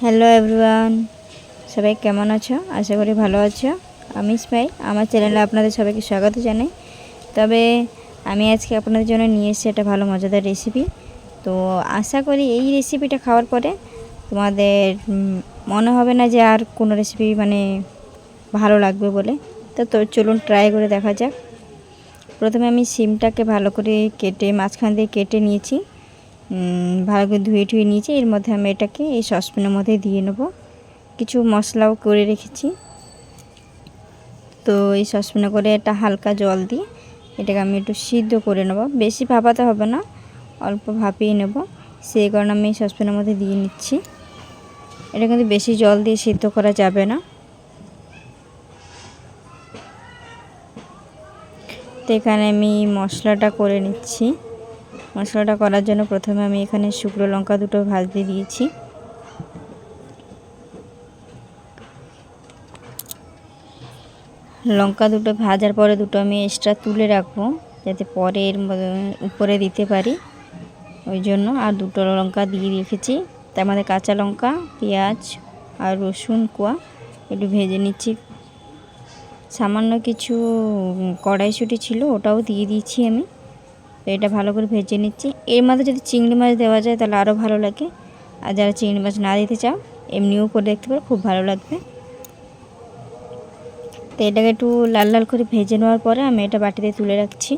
Hello everyone সবাই কেমন আছো? আশা করি ভালো আছো। আমি স্মাইল আমার চ্যানেলে আপনাদের সবাইকে স্বাগত জানাই। তবে আমি আজকে আপনাদের জন্য নিয়ে এসেছি একটা ভালো মজাদার রেসিপি তো আশা করি এই রেসিপিটা খাওয়ার পরে তোমাদের মনে হবে না যে আর কোনো রেসিপি মানে ভালো লাগবে বলে। তো তো চলুন ট্রাই করে দেখা যাক। প্রথমে আমি সিমটাকে ভালো করে কেটে, মাঝখান দিয়ে কেটে নিয়েছি। ভালো করে ধুয়ে ঠুয়ে নিয়েছি। এর মধ্যে আমি এটাকে এই সসপ্যানের মধ্যে দিয়ে নেব। কিছু মশলাও করে রেখেছি। তো এই সসপ্যানে করে এটা হালকা জল দিয়ে এটাকে আমি একটু সিদ্ধ করে নেব। বেশি ভাপাতে হবে না, অল্প ভাপিয়ে নেব। সেই কারণে আমি এই সসপ্যানের মধ্যে দিয়ে নিচ্ছি। এটা কিন্তু বেশি জল দিয়ে সিদ্ধ করা যাবে না। তো এখানে আমি মশলাটা করে নিচ্ছি। মশলাটা করার জন্য প্রথমে আমি এখানে শুকনো লঙ্কা দুটো ভাজতে দিয়েছি। লঙ্কা দুটো ভাজার পরে দুটো আমি এক্সট্রা তুলে রাখব, যাতে পরে এর উপরে দিতে পারি। ওই জন্য আর দুটো লঙ্কা দিয়ে রেখেছি। তার মধ্যে কাঁচা লঙ্কা, পেঁয়াজ আর রসুন, কোয়া একটু ভেজে নিচ্ছি। সামান্য কিছু কড়াইশুঁটি ছিল ওটাও দিয়ে দিয়েছি আমি। তো এটা ভালো করে ভেজে নিচ্ছি। এর মধ্যে যদি চিংড়ি মাছ দেওয়া যায় তাহলে আরও ভালো লাগে। আর যারা চিংড়ি মাছ না দিতে চাও, এমনিও করে দেখতে পারো, খুব ভালো লাগবে। তো এটাকে একটু লাল লাল করে ভেজে নেওয়ার পরে আমি এটা বাটিতে তুলে রাখছি।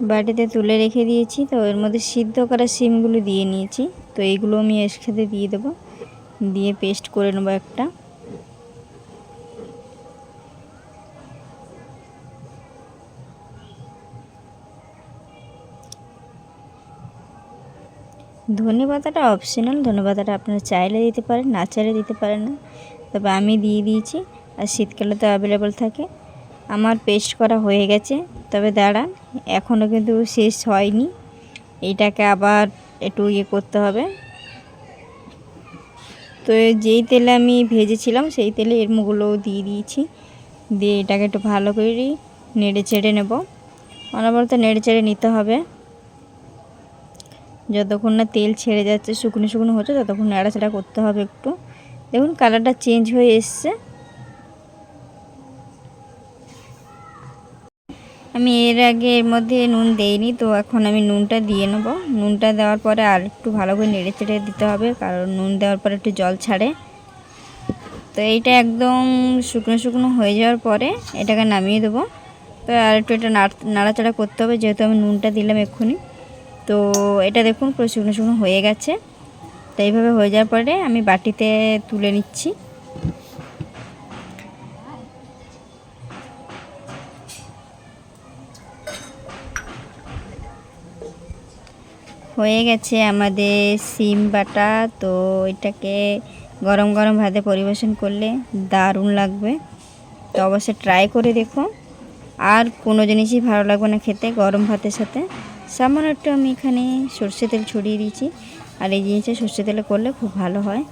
বাটিতে তুলে রেখে দিয়েছি। তো এর মধ্যে সিদ্ধ করা সিমগুলো দিয়ে নিয়েছি। তো এইগুলো আমি এর সাথে দিয়ে দেবো। দিয়ে পেস্ট করে নেব একটা। ধনে পাতাটা অপশনাল ধনে পাতাটা আপনারা চাইলে দিতে পারেন, না চাইলে দিতে পারেন না। তবে আমি দিয়ে দিয়েছি। আর শীতকালে তো অ্যাভেলেবল থাকে। আমার পেস্ট করা হয়ে গেছে। তবে দাঁড়ান এখনও কিন্তু শেষ হয়নি। এইটাকে আবার একটু ইয়ে করতে হবে। তো যেই তেলে আমি ভেজেছিলাম, সেই তেলে এর মুগুলোও দিয়ে দিয়েছি। দিয়ে এটাকে একটু ভালো করে নেড়ে চেড়ে নেব। অনবরত নেড়ে চেড়ে নিতে হবে। যতক্ষণ না তেল ছেড়ে যাচ্ছে, শুকনো শুকনো হচ্ছে, ততক্ষণ নাড়াচাড়া করতে হবে একটু। দেখুন কালারটা চেঞ্জ হয়ে এসছে। আমি এর আগে এর মধ্যে নুন দেইনি, তো এখন আমি নুনটা দিয়ে নেব। নুনটা দেওয়ার পরে আর একটু ভালো করে নেড়ে চেড়ে দিতে হবে, কারণ নুন দেওয়ার পরে একটু জল ছাড়ে। তো এইটা একদম শুকনো শুকনো হয়ে যাওয়ার পরে এটাকে নামিয়ে দেবো। তো আর একটু এটা নাড়াচাড়া করতে হবে, যেহেতু আমি নুনটা দিলাম এক্ষুনি। তো এটা দেখুন পুরো শুকনো শুকনো হয়ে গেছে। তো এইভাবে হয়ে যাওয়ার পরে আমি বাটিতে তুলে নিচ্ছি। হয়ে গেছে আমাদের সিম বাটা। তো এটাকে গরম গরম ভাতে পরিবেশন করলে দারুণ লাগবে। তো অবশ্যই ট্রাই করে দেখো। আর কোনো জিনিসই ভালো লাগবে না খেতে গরম ভাতের সাথে। সামান্য একটু আমি এখানে সর্ষে তেল ছড়িয়ে দিয়েছি। আর এই জিনিসটা সর্ষে তেলে করলে খুব ভালো হয়।